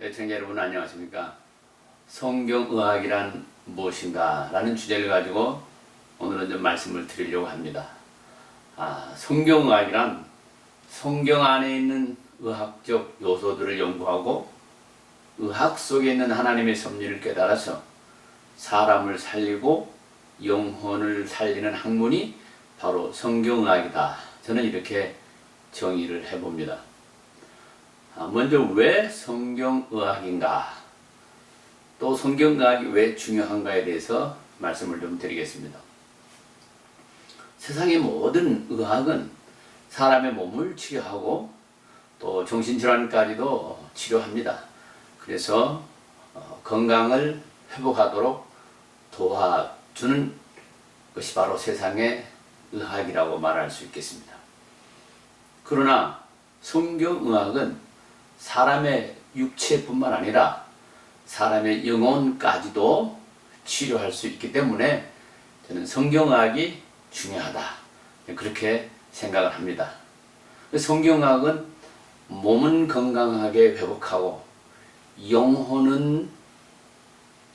애청자 여러분 안녕하십니까? 성경의학이란 무엇인가? 라는 주제를 가지고 오늘은 좀 말씀을 드리려고 합니다. 아, 성경의학이란 성경 안에 있는 의학적 요소들을 연구하고 의학 속에 있는 하나님의 섭리를 깨달아서 사람을 살리고 영혼을 살리는 학문이 바로 성경의학이다. 저는 이렇게 정의를 해봅니다. 아, 먼저 왜 성경의학인가? 또 성경의학이 왜 중요한가에 대해서 말씀을 좀 드리겠습니다. 세상의 모든 의학은 사람의 몸을 치료하고 또 정신질환까지도 치료합니다. 그래서 어, 건강을 회복하도록 도와 주는 것이 바로 세상의 의학이라고 말할 수 있겠습니다. 그러나 성경의학은 사람의 육체뿐만 아니라 사람의 영혼까지도 치료할 수 있기 때문에 저는 성경의학이 중요하다. 그렇게 생각을 합니다. 성경의학은 몸은 건강하게 회복하고 영혼은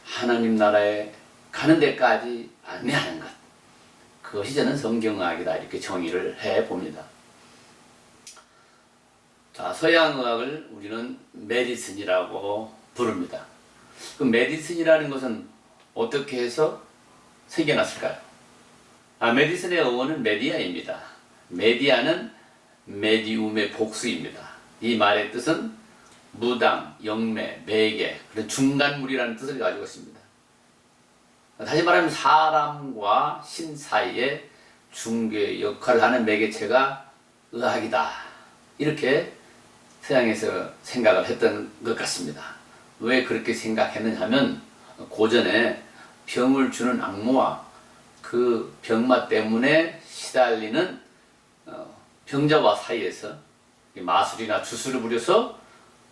하나님 나라에 가는 데까지 안내하는 것. 그것이 저는 성경의학이다. 이렇게 정의를 해 봅니다. 자, 서양의학을 우리는 메디슨이라고 부릅니다. 그 메디슨이라는 것은 어떻게 해서 생겨났을까요? 아, 메디슨의 어원은 메디아입니다. 메디아는 메디움의 복수입니다. 이 말의 뜻은 무당, 영매, 매개, 그런 중간물이라는 뜻을 가지고 있습니다. 다시 말하면 사람과 신 사이에 중개 역할을 하는 매개체가 의학이다. 이렇게 서양에서 생각을 했던 것 같습니다. 왜 그렇게 생각했느냐 하면 고전에 병을 주는 악모와 그 병마 때문에 시달리는 어, 병자와 사이에서 마술이나 주술을 부려서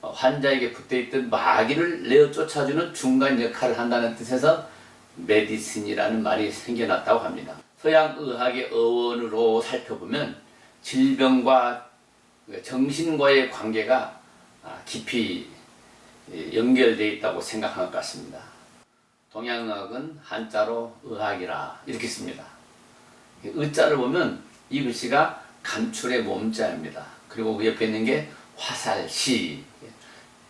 어, 환자에게 붙어 있던 마귀를 내어 쫓아주는 중간 역할을 한다는 뜻에서 메디슨이라는 말이 생겨났다고 합니다. 서양 의학의 어원으로 살펴보면 질병과 정신과의 관계가 아, 깊이 연결되어 있다고 생각한 것 같습니다. 동양의학은 한자로 의학이라 이렇게 씁니다. 의자를 보면 이 글씨가 감출의 몸자입니다. 그리고 그 옆에 있는 게 화살시.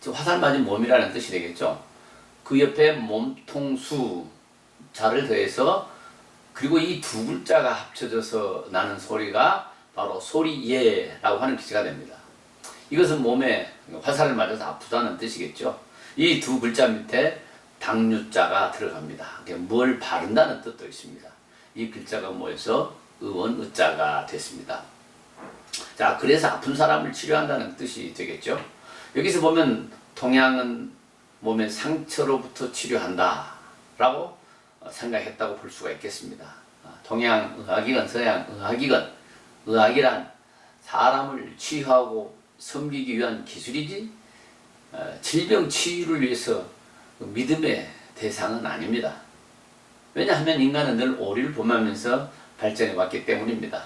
화살 맞은 몸이라는 뜻이 되겠죠. 그 옆에 몸통수 자를 더해서 그리고 이 두 글자가 합쳐져서 나는 소리가 바로 소리예라고 하는 글씨가 됩니다. 이것은 몸에 화살을 맞아서 아프다는 뜻이겠죠. 이 두 글자 밑에 당류자가 들어갑니다. 뭘 바른다는 뜻도 있습니다. 이 글자가 모여서 의원 의자가 됐습니다. 자, 그래서 아픈 사람을 치료한다는 뜻이 되겠죠. 여기서 보면 동양은 몸의 상처로부터 치료한다 라고 생각했다고 볼 수가 있겠습니다. 동양 의학이건 서양 의학이건 의학이란 사람을 치유하고 섬기기 위한 기술이지 어, 질병 치유를 위해서 그 믿음의 대상은 아닙니다. 왜냐하면 인간은 늘 오리를 범하면서 발전해 왔기 때문입니다.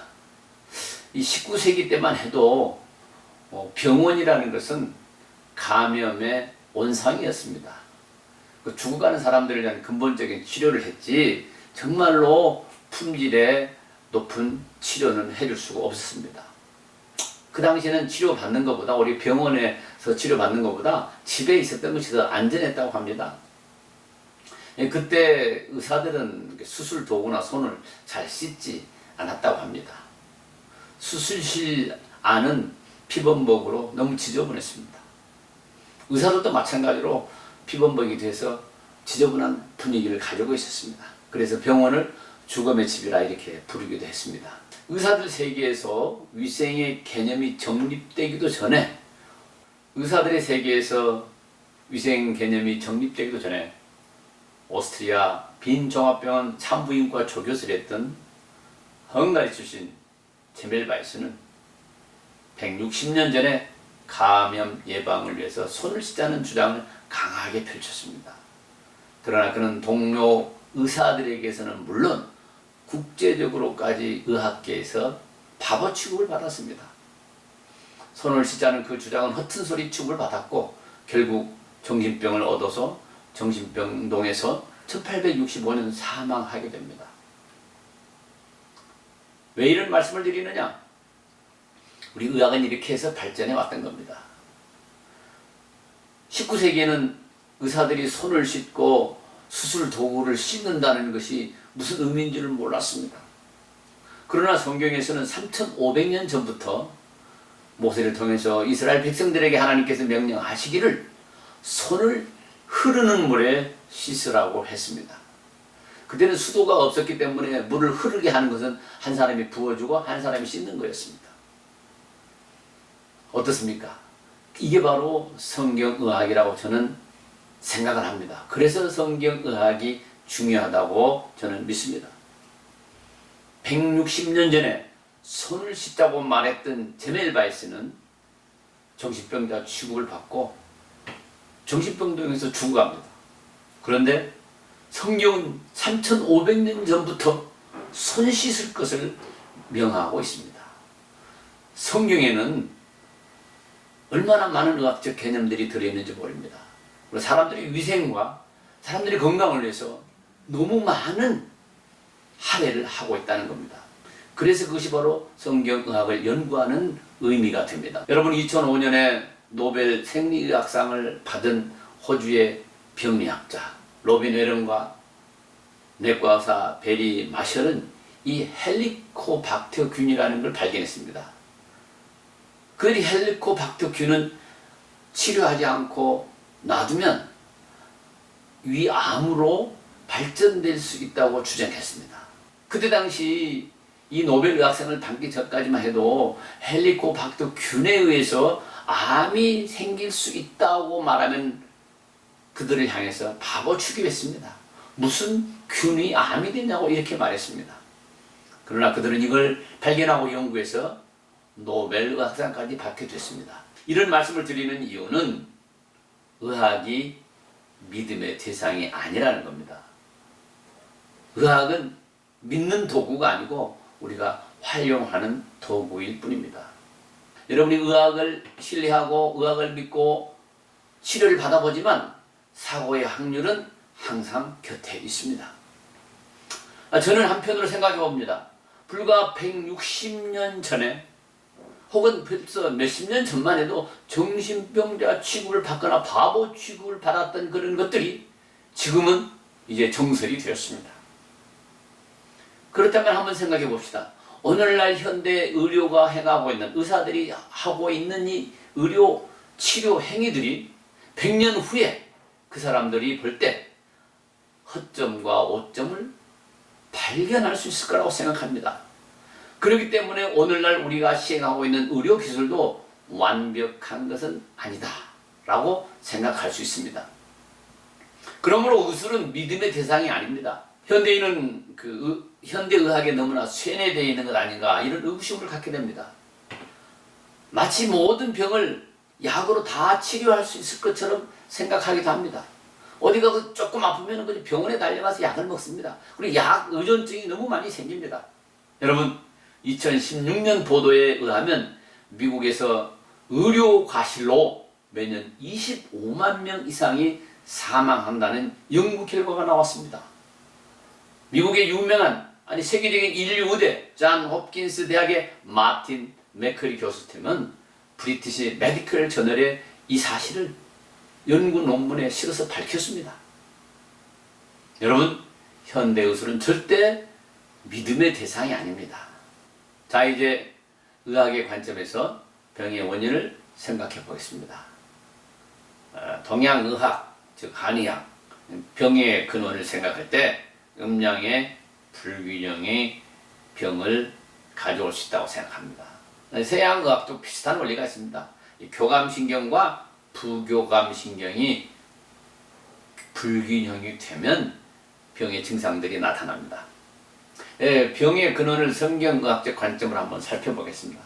이 19세기 때만 해도 어, 병원이라는 것은 감염의 온상이었습니다. 그 죽어가는 사람들에 대한 근본적인 치료를 했지 정말로 품질의 높은 치료는 해줄 수가 없었습니다. 그 당시에는 치료받는 것보다 우리 병원에서 치료받는 것보다 집에 있었던 것이 더 안전했다고 합니다. 예, 그때 의사들은 수술 도구나 손을 잘 씻지 않았다고 합니다. 수술실 안은 피범벅으로 너무 지저분했습니다. 의사들도 마찬가지로 피범벅이 돼서 지저분한 분위기를 가지고 있었습니다. 그래서 병원을 죽음의 집이라 이렇게 부르기도 했습니다. 의사들 세계에서 위생의 개념이 정립되기도 전에 의사들의 세계에서 위생 개념이 정립되기도 전에 오스트리아 빈 종합병원 산부인과 조교수를 했던 헝가리 출신 제멜바이스는 160년 전에 감염 예방을 위해서 손을 씻자는 주장을 강하게 펼쳤습니다. 그러나 그는 동료 의사들에게서는 물론 국제적으로까지 의학계에서 바보 취급을 받았습니다. 손을 씻자는 그 주장은 허튼 소리 취급을 받았고 결국 정신병을 얻어서 정신병동에서 1865년 사망하게 됩니다. 왜 이런 말씀을 드리느냐? 우리 의학은 이렇게 해서 발전해 왔던 겁니다. 19세기에는 의사들이 손을 씻고 수술 도구를 씻는다는 것이 무슨 의미인지를 몰랐습니다. 그러나 성경에서는 3,500년 전부터 모세를 통해서 이스라엘 백성들에게 하나님께서 명령하시기를 손을 흐르는 물에 씻으라고 했습니다. 그때는 수도가 없었기 때문에 물을 흐르게 하는 것은 한 사람이 부어주고 한 사람이 씻는 거였습니다. 어떻습니까? 이게 바로 성경의학이라고 저는 생각을 합니다. 그래서 성경의학이 중요하다고 저는 믿습니다. 160년 전에 손을 씻자고 말했던 제멜 바이스는 정신병자 취급을 받고 정신병동에서 죽어갑니다. 그런데 성경은 3,500년 전부터 손 씻을 것을 명하고 있습니다. 성경에는 얼마나 많은 의학적 개념들이 들어있는지 모릅니다. 사람들의 위생과 사람들의 건강을 위해서 너무 많은 할애를 하고 있다는 겁니다. 그래서 그것이 바로 성경의학을 연구하는 의미가 됩니다. 여러분 2005년에 노벨 생리의학상을 받은 호주의 병리학자 로빈 웨런과 내과의사 베리 마셜은 이 헬리코박터균이라는 걸 발견했습니다. 그 헬리코박터균은 치료하지 않고 놔두면 위암으로 발전될 수 있다고 주장했습니다. 그때 당시 이 노벨 의학상을 받기 전까지만 해도 헬리코박터균에 의해서 암이 생길 수 있다고 말하면 그들을 향해서 바보 취급했습니다. 무슨 균이 암이 되냐고 이렇게 말했습니다. 그러나 그들은 이걸 발견하고 연구해서 노벨 의학상까지 받게 됐습니다. 이런 말씀을 드리는 이유는 의학이 믿음의 대상이 아니라는 겁니다. 의학은 믿는 도구가 아니고 우리가 활용하는 도구일 뿐입니다. 여러분이 의학을 신뢰하고 의학을 믿고 치료를 받아보지만 사고의 확률은 항상 곁에 있습니다. 아, 저는 한편으로 생각해 봅니다. 불과 160년 전에 혹은 몇십 년 전만 해도 정신병자 취급을 받거나 바보 취급을 받았던 그런 것들이 지금은 이제 정설이 되었습니다. 그렇다면 한번 생각해 봅시다. 오늘날 현대 의료가 행하고 있는 의사들이 하고 있는 이 의료 치료 행위들이 100년 후에 그 사람들이 볼 때 허점과 오점을 발견할 수 있을 거라고 생각합니다. 그렇기 때문에 오늘날 우리가 시행하고 있는 의료 기술도 완벽한 것은 아니다. 라고 생각할 수 있습니다. 그러므로 의술은 믿음의 대상이 아닙니다. 현대인은 그 현대의학에 너무나 쇠뇌되어 있는 것 아닌가 이런 의구심을 갖게 됩니다. 마치 모든 병을 약으로 다 치료할 수 있을 것처럼 생각하기도 합니다. 어디가 그 조금 아프면 그 병원에 달려가서 약을 먹습니다. 그리고 약 의존증이 너무 많이 생깁니다. 여러분 2016년 보도에 의하면 미국에서 의료 과실로 매년 25만 명 이상이 사망한다는 연구 결과가 나왔습니다. 미국의 유명한 아니 세계적인 인류 의대 잔 홉킨스 대학의 마틴 맥커리 교수팀은 브리티시 메디컬 저널에 이 사실을 연구 논문에 실어서 밝혔습니다. 여러분 현대 의술은 절대 믿음의 대상이 아닙니다. 자 이제 의학의 관점에서 병의 원인을 생각해 보겠습니다. 어, 동양의학 즉 한의학 병의 근원을 생각할 때 음양의 불균형이 병을 가져올 수 있다고 생각합니다. 서양의학도 비슷한 원리가 있습니다. 교감신경과 부교감신경이 불균형이 되면 병의 증상들이 나타납니다. 예, 병의 근원을 성경의학적 관점으로 한번 살펴보겠습니다.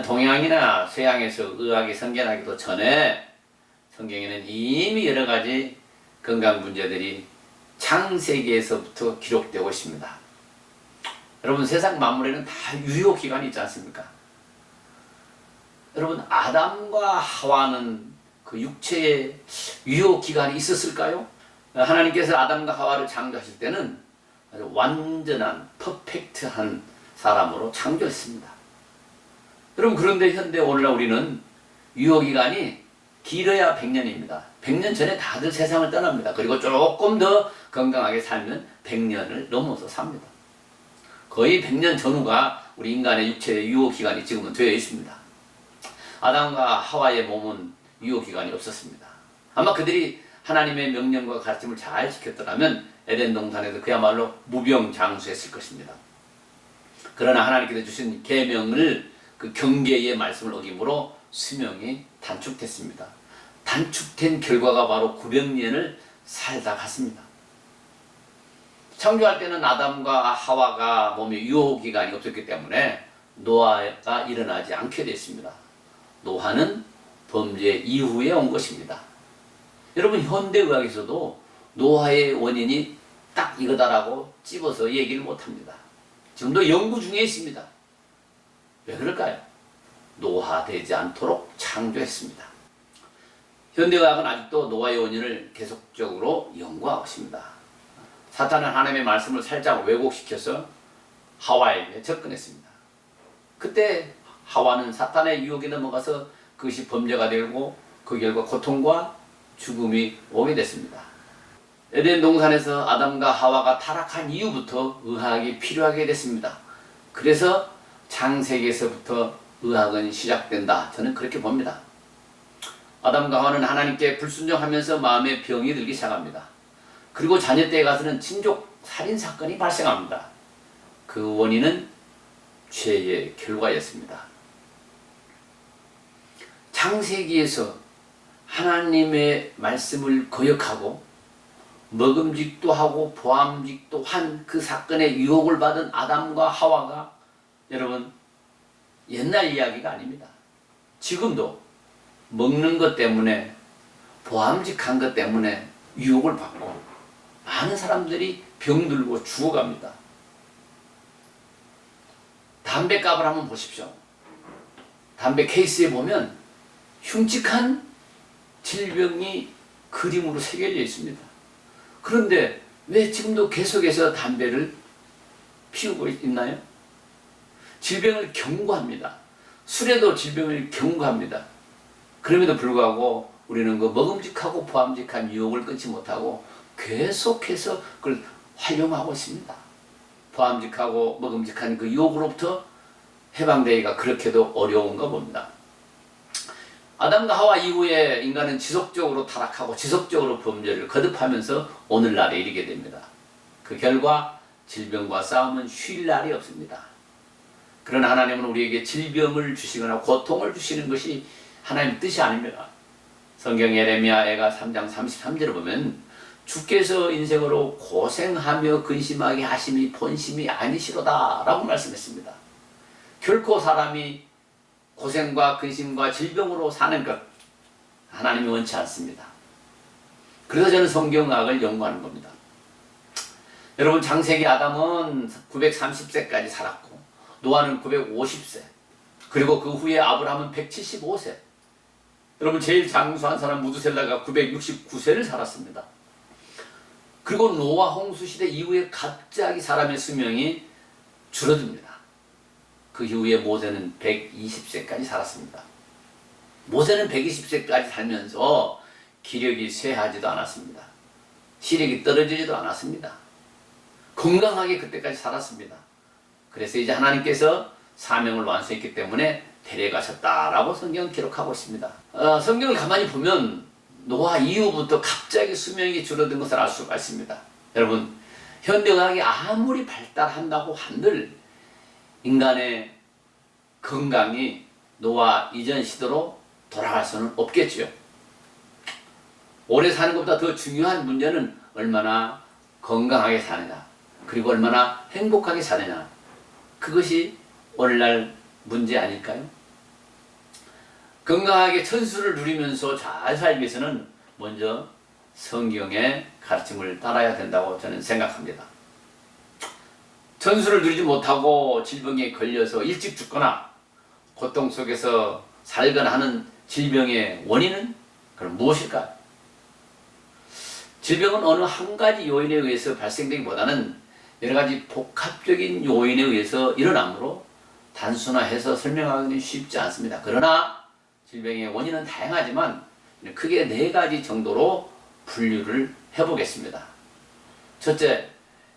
동양이나 서양에서 의학이 성견하기도 전에 성경에는 이미 여러 가지 건강 문제들이 창세기에서부터 기록되고 있습니다. 여러분 세상 만물에는 다 유효 기간이 있지 않습니까? 여러분 아담과 하와는 그 육체의 유효 기간이 있었을까요? 하나님께서 아담과 하와를 창조하실 때는 아주 완전한 퍼펙트한 사람으로 창조했습니다. 여러분 그런데 현대 오늘날 우리는 유효 기간이 길어야 100년입니다. 100년 전에 다들 세상을 떠납니다. 그리고 조금 더 건강하게 살면 100년을 넘어서 삽니다. 거의 100년 전후가 우리 인간의 육체의 유효 기간이 지금은 되어 있습니다. 아담과 하와의 몸은 유효 기간이 없었습니다. 아마 그들이 하나님의 명령과 가르침을 잘 지켰더라면 에덴 동산에서 그야말로 무병장수했을 것입니다. 그러나 하나님께서 주신 계명을 그 경계의 말씀을 어김으로 수명이 단축됐습니다. 단축된 결과가 바로 900년을 살다 갔습니다. 창조할 때는 아담과 하와가 몸에 유효 기간이 없었기 때문에 노아가 일어나지 않게 됐습니다. 노아는 범죄 이후에 온 것입니다. 여러분 현대의학에서도 노아의 원인이 딱 이거다라고 찝어서 얘기를 못합니다. 지금도 연구 중에 있습니다. 왜 그럴까요? 노화되지 않도록 창조했습니다. 현대의학은 아직도 노아의 원인을 계속적으로 연구하고 있습니다. 사탄은 하나님의 말씀을 살짝 왜곡시켜서 하와에게 접근했습니다. 그때 하와는 사탄의 유혹에 넘어가서 그것이 범죄가 되고 그 결과 고통과 죽음이 오게 됐습니다. 에덴 동산에서 아담과 하와가 타락한 이후부터 의학이 필요하게 됐습니다. 그래서 창세기에서부터 의학은 시작된다. 저는 그렇게 봅니다. 아담과 하와는 하나님께 불순종하면서 마음에 병이 들기 시작합니다. 그리고 자녀 때에 가서는 친족 살인 사건이 발생합니다. 그 원인은 죄의 결과였습니다. 창세기에서 하나님의 말씀을 거역하고 먹음직도 하고 보암직도 한 그 사건의 유혹을 받은 아담과 하와가 여러분 옛날 이야기가 아닙니다. 지금도 먹는 것 때문에 보암직한 것 때문에 유혹을 받고 많은 사람들이 병들고 죽어갑니다. 담배값을 한번 보십시오. 담배 케이스에 보면 흉측한 질병이 그림으로 새겨져 있습니다. 그런데 왜 지금도 계속해서 담배를 피우고 있나요? 질병을 경고합니다. 술에도 질병을 경고합니다. 그럼에도 불구하고 우리는 그 먹음직하고 보암직한 유혹을 끊지 못하고 계속해서 그걸 활용하고 있습니다. 보암직하고 먹음직한 그 유혹으로부터 해방되기가 그렇게도 어려운가 봅니다. 아담과 하와 이후에 인간은 지속적으로 타락하고 지속적으로 범죄를 거듭하면서 오늘날에 이르게 됩니다. 그 결과 질병과 싸움은 쉴 날이 없습니다. 그러나 하나님은 우리에게 질병을 주시거나 고통을 주시는 것이 하나님 뜻이 아닙니다. 성경 예레미야 애가 3장 33절을 보면 주께서 인생으로 고생하며 근심하게 하심이 본심이 아니시로다 라고 말씀했습니다. 결코 사람이 고생과 근심과 질병으로 사는 것 하나님이 원치 않습니다. 그래서 저는 성경학을 연구하는 겁니다. 여러분 장세기 아담은 930세까지 살았고 노아는 950세 그리고 그 후에 아브라함은 175세 여러분 제일 장수한 사람 무드셀라가 969세를 살았습니다. 그리고 노아 홍수 시대 이후에 갑자기 사람의 수명이 줄어듭니다. 그 이후에 모세는 120세까지 살았습니다. 모세는 120세까지 살면서 기력이 쇠하지도 않았습니다. 시력이 떨어지지도 않았습니다. 건강하게 그때까지 살았습니다. 그래서 이제 하나님께서 사명을 완수했기 때문에 데려가셨다라고 성경은 기록하고 있습니다. 어, 성경을 가만히 보면 노아 이후부터 갑자기 수명이 줄어든 것을 알 수가 있습니다. 여러분 현대의학이 아무리 발달한다고 한들 인간의 건강이 노아 이전 시대로 돌아갈 수는 없겠지요. 오래 사는 것보다 더 중요한 문제는 얼마나 건강하게 사느냐, 그리고 얼마나 행복하게 사느냐. 그것이 오늘날 문제 아닐까요? 건강하게 천수를 누리면서 잘 살기 위해서는 먼저 성경의 가르침을 따라야 된다고 저는 생각합니다. 전수를 누리지 못하고 질병에 걸려서 일찍 죽거나 고통 속에서 살거나 하는 질병의 원인은 그럼 무엇일까요? 질병은 어느 한 가지 요인에 의해서 발생되기보다는 여러 가지 복합적인 요인에 의해서 일어나므로 단순화해서 설명하기는 쉽지 않습니다. 그러나 질병의 원인은 다양하지만 크게 네 가지 정도로 분류를 해보겠습니다. 첫째,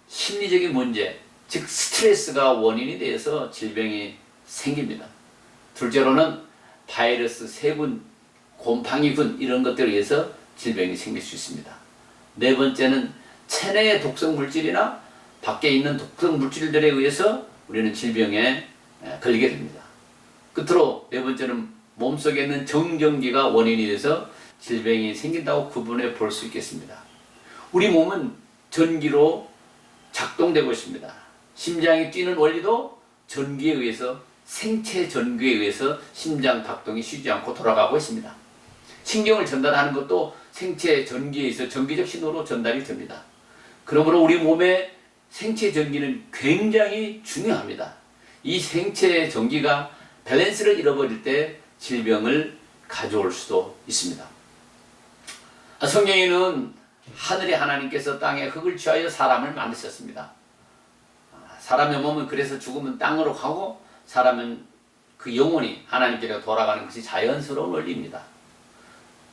심리적인 문제, 즉 스트레스가 원인이 되어서 질병이 생깁니다. 둘째로는 바이러스, 세균, 곰팡이균 이런 것들에 의해서 질병이 생길 수 있습니다. 네 번째는 체내의 독성 물질이나 밖에 있는 독성 물질들에 의해서 우리는 질병에 에, 걸리게 됩니다. 끝으로 네 번째는 몸속에 있는 정전기가 원인이 돼서 질병이 생긴다고 구분해 볼 수 있겠습니다. 우리 몸은 전기로 작동되고 있습니다. 심장이 뛰는 원리도 전기에 의해서 생체 전기에 의해서 심장 박동이 쉬지 않고 돌아가고 있습니다. 신경을 전달하는 것도 생체 전기에 의해서 전기적 신호로 전달이 됩니다. 그러므로 우리 몸의 생체 전기는 굉장히 중요합니다. 이 생체 전기가 밸런스를 잃어버릴 때 질병을 가져올 수도 있습니다. 아, 성경에는 하늘의 하나님께서 땅에 흙을 취하여 사람을 만드셨습니다. 아, 사람의 몸은 그래서 죽으면 땅으로 가고 사람은 그 영혼이 하나님께로 돌아가는 것이 자연스러운 원리입니다.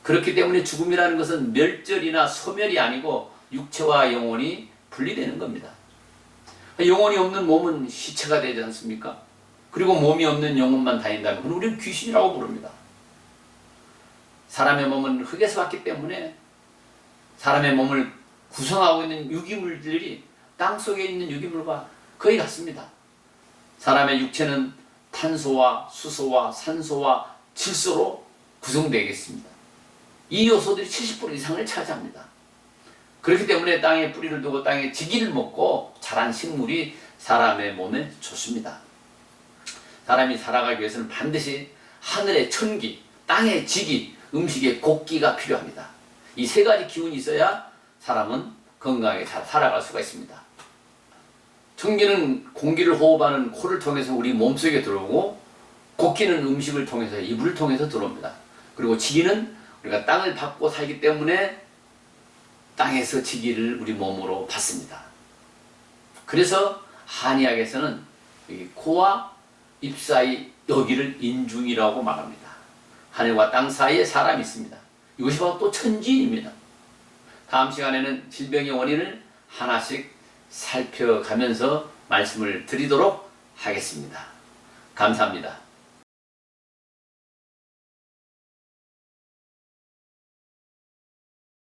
그렇기 때문에 죽음이라는 것은 멸절이나 소멸이 아니고 육체와 영혼이 분리되는 겁니다. 영혼이 없는 몸은 시체가 되지 않습니까? 그리고 몸이 없는 영혼만 다닌다면 우리는 귀신이라고 부릅니다. 사람의 몸은 흙에서 왔기 때문에 사람의 몸을 구성하고 있는 유기물들이 땅 속에 있는 유기물과 거의 같습니다. 사람의 육체는 탄소와 수소와 산소와 질소로 구성되겠습니다. 이 요소들이 70% 이상을 차지합니다. 그렇기 때문에 땅에 뿌리를 두고 땅에 지기를 먹고 자란 식물이 사람의 몸에 좋습니다. 사람이 살아가기 위해서는 반드시 하늘의 천기, 땅의 지기, 음식의 곡기가 필요합니다. 이 세 가지 기운이 있어야 사람은 건강하게 잘 살아갈 수가 있습니다. 청기는 공기를 호흡하는 코를 통해서 우리 몸속에 들어오고 곡기는 음식을 통해서 이불을 통해서 들어옵니다. 그리고 지기는 우리가 땅을 밟고 살기 때문에 땅에서 지기를 우리 몸으로 받습니다. 그래서 한의학에서는 이 코와 입 사이 여기를 인중이라고 말합니다. 하늘과 땅 사이에 사람이 있습니다. 이것이 바로 또 천지입니다. 다음 시간에는 질병의 원인을 하나씩 살펴가면서 말씀을 드리도록 하겠습니다. 감사합니다.